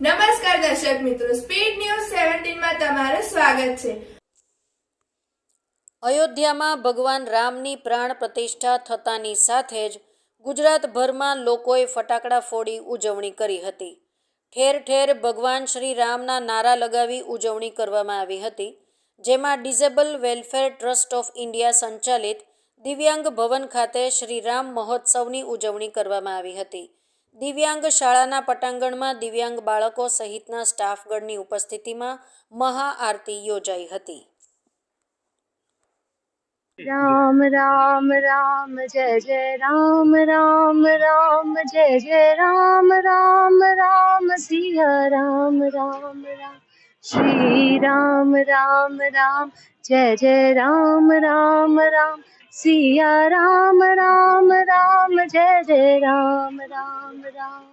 નમસ્કાર દર્શક મિત્રો સ્પીડ ન્યૂઝ સેવન્ટીનમાં તમારું સ્વાગત છે. અયોધ્યામાં ભગવાન રામની પ્રાણ પ્રતિષ્ઠા થતાની સાથે જ ગુજરાતભરમાં લોકોએ ફટાકડા ફોડી ઉજવણી કરી હતી. ઠેર ઠેર ભગવાન શ્રી રામના નારા લગાવી ઉજવણી કરવામાં આવી હતી, જેમાં disable welfare trust of India સંચાલિત દિવ્યાંગ ભવન ખાતે શ્રી રામ મહોત્સવની ઉજવણી કરવામાં આવી હતી. દિવ્યાંગ શાળાના પટાંગણમાં દિવ્યાંગ બાળકો સહિતના સ્ટાફગણની ઉપસ્થિતિમાં મહાઆરતી યોજાઈ હતી राम राम राम जय जय राम राम राम जय जय राम राम राम सिया राम राम राम श्री राम राम राम जय जय राम राम राम सिया राम राम राम, जय जय राम राम राम।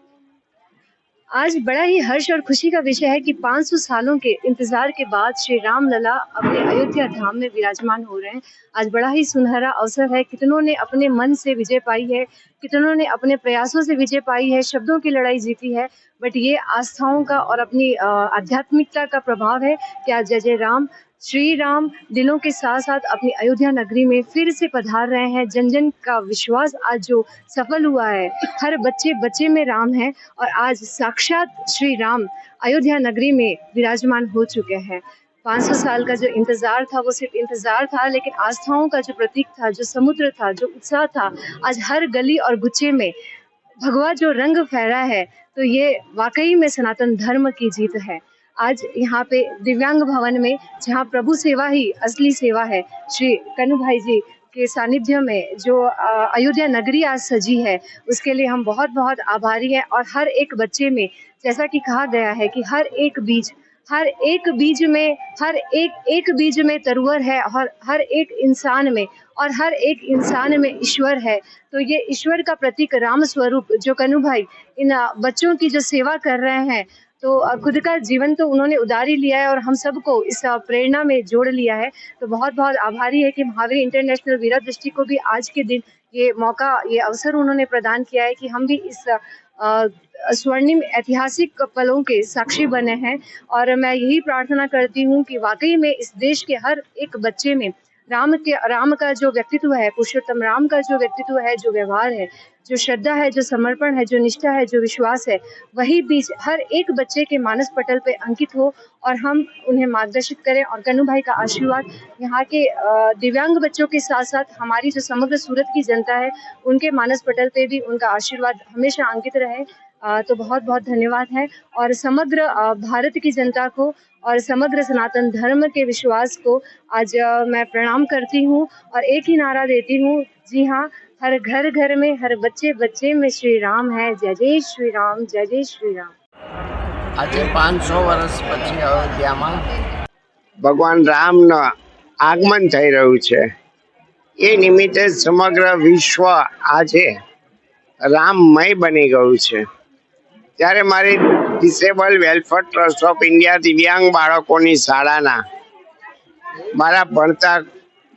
आज बड़ा ही हर्ष और खुशी का विषय है कि 500 सालों के इंतज़ार के बाद श्री राम लला अपने अयोध्या धाम में विराजमान हो रहे हैं। आज बड़ा ही सुनहरा अवसर है। कितनों ने अपने मन से विजय पाई है, कितनों ने अपने प्रयासों से विजय पाई है, शब्दों की लड़ाई जीती है, बट ये आस्थाओं का और अपनी आध्यात्मिकता का प्रभाव है कि आज जय जय राम श्री राम दिलों के साथ साथ अपनी अयोध्या नगरी में फिर से पधार रहे हैं। जन जन का विश्वास आज जो सफल हुआ है, हर बच्चे बच्चे में राम है और आज साक्षात श्री राम अयोध्या नगरी में विराजमान हो चुके हैं। 500 साल का जो इंतज़ार था, वो सिर्फ़ इंतज़ार था, लेकिन आस्थाओं का जो प्रतीक था, जो समुद्र था, जो उत्साह था, आज हर गली और गुच्छे में भगवा जो रंग फहरा है तो ये वाकई में सनातन धर्म की जीत है। आज यहाँ पे दिव्यांग भवन में, जहाँ प्रभु सेवा ही असली सेवा है, श्री कनु भाई जी के सानिध्य में जो अयोध्या नगरी आज सजी है, उसके लिए हम बहुत बहुत आभारी हैं और हर एक बच्चे में, जैसा कि कहा गया है कि हर एक बीज, हर एक बीज में, हर एक एक बीज में तरुवर है और हर एक इंसान में, और हर एक इंसान में ईश्वर है। तो ये ईश्वर का प्रतीक राम स्वरूप जो कनु भाई, इन बच्चों की जो सेवा कर रहे हैं तो खुद का जीवन तो उन्होंने उधार ही लिया है और हम सबको इस प्रेरणा में जोड़ लिया है। तो बहुत बहुत आभारी है कि महावीर इंटरनेशनल वीरा दृष्टि को भी आज के दिन ये मौका, ये अवसर उन्होंने प्रदान किया है कि हम भी इस स्वर्णिम ऐतिहासिक पलों के साक्षी बने हैं। और मैं यही प्रार्थना करती हूँ कि वाकई में इस देश के हर एक बच्चे में राम के, राम का जो व्यक्तित्व है, पुरुषोत्तम राम का जो व्यक्तित्व है, जो व्यवहार है, जो श्रद्धा है, जो समर्पण है, जो निष्ठा है, जो विश्वास है, वही बीज हर एक बच्चे के मानस पटल पे अंकित हो और हम उन्हें मार्गदर्शित करें और कनु भाई का आशीर्वाद यहाँ के दिव्यांग बच्चों के साथ साथ हमारी जो समग्र सूरत की जनता है, उनके मानस पटल पे भी उनका आशीर्वाद हमेशा अंकित रहे। तो बहुत बहुत धन्यवाद है और समग्र अ, भारत की जनता को और समग्र सनातन धर्म के विश्वास को आज अ, मैं प्रणाम करती हूँ और एक ही नारा देती हूँ जी हाँ हर घर घर में हर बच्चे बच्चे में श्री राम है जय जय श्री राम जय जय श्री राम આજે પાંચસો વર્ષ પછી અયોધ્યામાં ભગવાન રામનું આગમન થઈ રહ્યું છે એ નિમિત્તે સમગ્ર વિશ્વ આજે રામમય બની ગયું છે ત્યારે મારી disable welfare trust of India દિવ્યાંગ બાળકોની શાળાના મારા ભણતા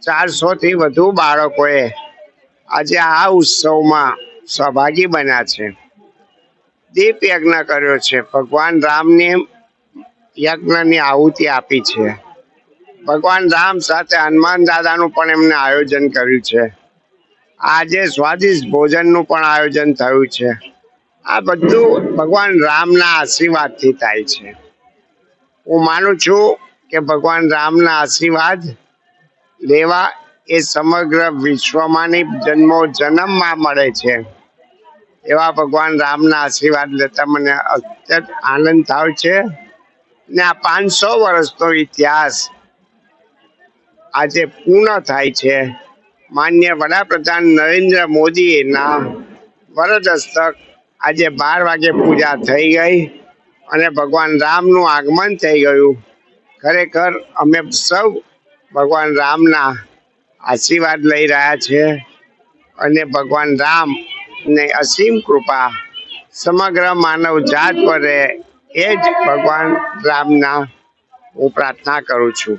ચારસોથી વધુ બાળકોએ આજે આ ઉત્સવમાં સહભાગી બન્યા છે. દીપ યજ્ઞ કર્યો છે. ભગવાન રામને યજ્ઞની આહુતિ આપી છે. ભગવાન રામ સાથે હનુમાન દાદાનું પણ એમને આયોજન કર્યું છે. આજે સ્વાદિષ્ટ ભોજનનું પણ આયોજન થયું છે. આ બધું ભગવાન રામના આશીર્વાદથી થાય છે. હું માનું છું કે ભગવાન રામના આશીર્વાદ લેવા એ સમગ્ર વિશ્વમાંની જન્મો જન્મમાં મળે છે. એવા ભગવાન રામના આશીર્વાદ લેતા મને અત્યંત આનંદ થાય છે. ને આ પાંચસો વર્ષનો ઇતિહાસ આજે પૂર્ણ થાય છે. માન્ય વડાપ્રધાન નરેન્દ્ર મોદીના વરદ હસ્તક આજે બાર વાગે પૂજા થઈ ગઈ અને ભગવાન રામનું આગમન થઈ ગયું. ખરેખર અમે સૌ ભગવાન રામના આશીર્વાદ લઈ રહ્યા છે અને ભગવાન રામ ને અસીમ કૃપા સમગ્ર માનવ જાત પર એ જ ભગવાન રામના હું પ્રાર્થના કરું છું.